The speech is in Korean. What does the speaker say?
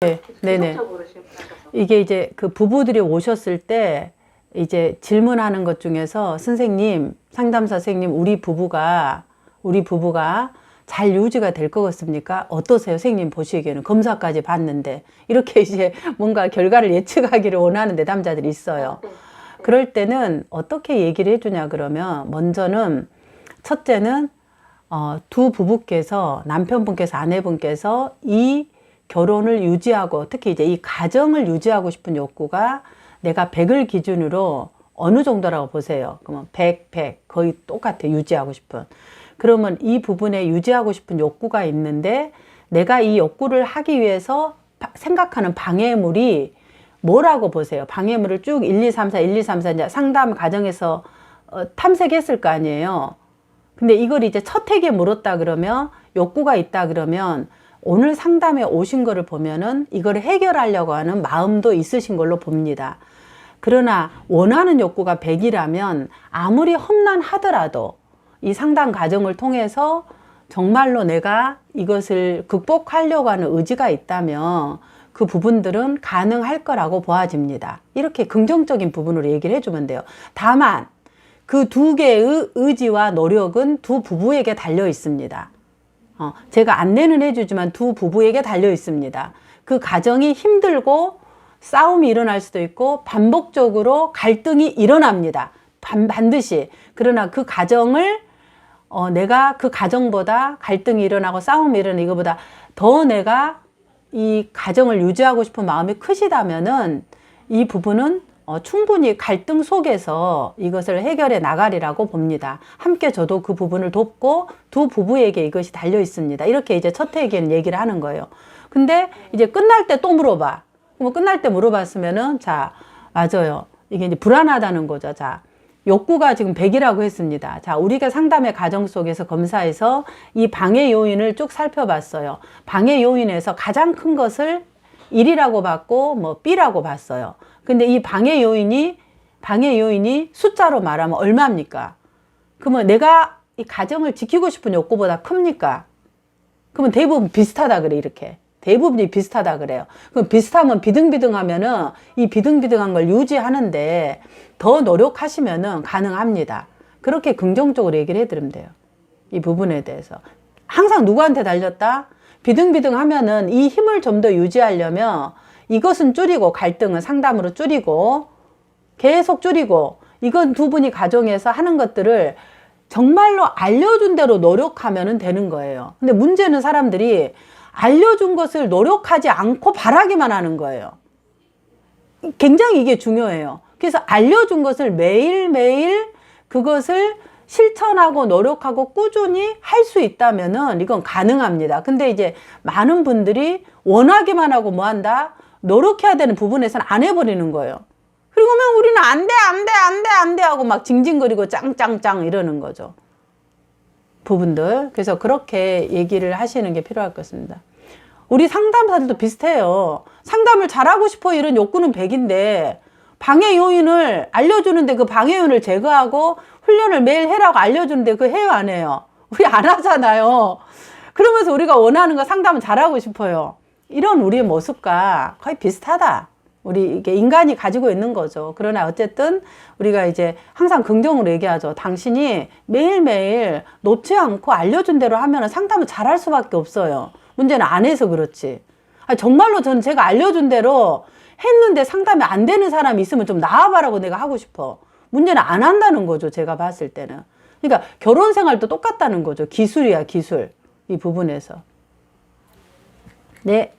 네, 네네. 질문하셔서 이게 이제 그 부부들이 오셨을 때 이제 질문하는 것 중에서 선생님, 상담사 선생님, 우리 부부가 우리 부부가 잘 유지가 될 것 같습니까? 어떠세요? 선생님 보시기에는 검사까지 봤는데 이렇게 이제 뭔가 결과를 예측하기를 원하는 내담자들이 있어요. 네. 그럴 때는 어떻게 얘기를 해주냐 그러면 먼저는 첫째는 어, 두 부부께서 남편분께서 아내분께서 이 결혼을 유지하고 특히 이제 이 가정을 유지하고 싶은 욕구가 내가 100을 기준으로 어느 정도라고 보세요. 그러면 100, 100 거의 똑같아 유지하고 싶은. 그러면 이 부분에 유지하고 싶은 욕구가 있는데 내가 이 욕구를 하기 위해서 바- 생각하는 방해물이 뭐라고 보세요? 방해물을 쭉 1, 2, 3, 4, 1, 2, 3, 4 이제 상담 과정에서 어, 탐색했을 거 아니에요. 근데 이걸 이제 첫 핵에 물었다 그러면 욕구가 있다 그러면 오늘 상담에 오신 거를 보면은 이걸 해결하려고 하는 마음도 있으신 걸로 봅니다. 그러나 원하는 욕구가 100이라면 아무리 험난하더라도 이 상담 과정을 통해서 정말로 내가 이것을 극복하려고 하는 의지가 있다면 그 부분들은 가능할 거라고 보아집니다. 이렇게 긍정적인 부분으로 얘기를 해주면 돼요. 다만 그 두 개의 의지와 노력은 두 부부에게 달려 있습니다. 어, 제가 안내는 해주지만 두 부부에게 달려 있습니다. 그 가정이 힘들고 싸움이 일어날 수도 있고 반복적으로 갈등이 일어납니다. 반, 반드시. 그러나 그 가정을 어, 내가 그 가정보다 갈등이 일어나고 싸움이 일어나는 이거보다 더 내가 이 가정을 유지하고 싶은 마음이 크시다면은 이 부분은 어, 충분히 갈등 속에서 이것을 해결해 나가리라고 봅니다. 함께 저도 그 부분을 돕고 두 부부에게 이것이 달려 있습니다. 이렇게 이제 첫 회계는 얘기를 하는 거예요. 근데 이제 끝날 때 또 물어봐. 그럼 끝날 때 물어봤으면은 자, 맞아요. 이게 이제 불안하다는 거죠. 자, 욕구가 지금 100이라고 했습니다. 자, 우리가 상담의 과정 속에서 검사에서 이 방해 요인을 쭉 살펴봤어요. 방해 요인에서 가장 큰 것을 1이라고 봤고 뭐 B라고 봤어요. 근데 이 방해 요인이 방해 요인이 숫자로 말하면 얼마입니까? 그러면 내가 이 가정을 지키고 싶은 욕구보다 큽니까? 그러면 대부분 비슷하다 그래 이렇게 대부분이 비슷하다 그래요. 그럼 비슷하면 비등비등하면은 이 비등비등한 걸 유지하는데 더 노력하시면은 가능합니다. 그렇게 긍정적으로 얘기를 해드리면 돼요. 이 부분에 대해서 항상 누구한테 달렸다? 비등비등 하면은 이 힘을 좀 더 유지하려면 이것은 줄이고 갈등은 상담으로 줄이고 계속 줄이고 이건 두 분이 가정에서 하는 것들을 정말로 알려준 대로 노력하면 되는 거예요. 근데 문제는 사람들이 알려준 것을 노력하지 않고 바라기만 하는 거예요. 굉장히 이게 중요해요. 그래서 알려준 것을 매일매일 그것을 실천하고 노력하고 꾸준히 할 수 있다면은 이건 가능합니다. 근데 이제 많은 분들이 원하기만 하고 뭐 한다? 노력해야 되는 부분에서는 안 해버리는 거예요. 그러면 우리는 안 돼, 안 돼, 안 돼, 안 돼 하고 막 징징거리고 짱짱짱 이러는 거죠. 부분들. 그래서 그렇게 얘기를 하시는 게 필요할 것 같습니다. 우리 상담사들도 비슷해요. 상담을 잘하고 싶어 이런 욕구는 100인데 방해 요인을 알려주는데 그 방해 요인을 제거하고 훈련을 매일 해라고 알려주는데 그 해요 안 해요? 우리 안 하잖아요. 그러면서 우리가 원하는 거 상담을 잘하고 싶어요. 이런 우리의 모습과 거의 비슷하다. 우리 이게 인간이 가지고 있는 거죠. 그러나 어쨌든 우리가 이제 항상 긍정으로 얘기하죠. 당신이 매일매일 놓지 않고 알려준 대로 하면 상담을 잘할 수밖에 없어요. 문제는 안 해서 그렇지. 아, 정말로 저는 제가 알려준 대로 했는데 상담이 안 되는 사람이 있으면 좀 나와봐라고 내가 하고 싶어. 문제는 안 한다는 거죠. 제가 봤을 때는. 그러니까 결혼 생활도 똑같다는 거죠. 기술이야, 기술. 이 부분에서. 네.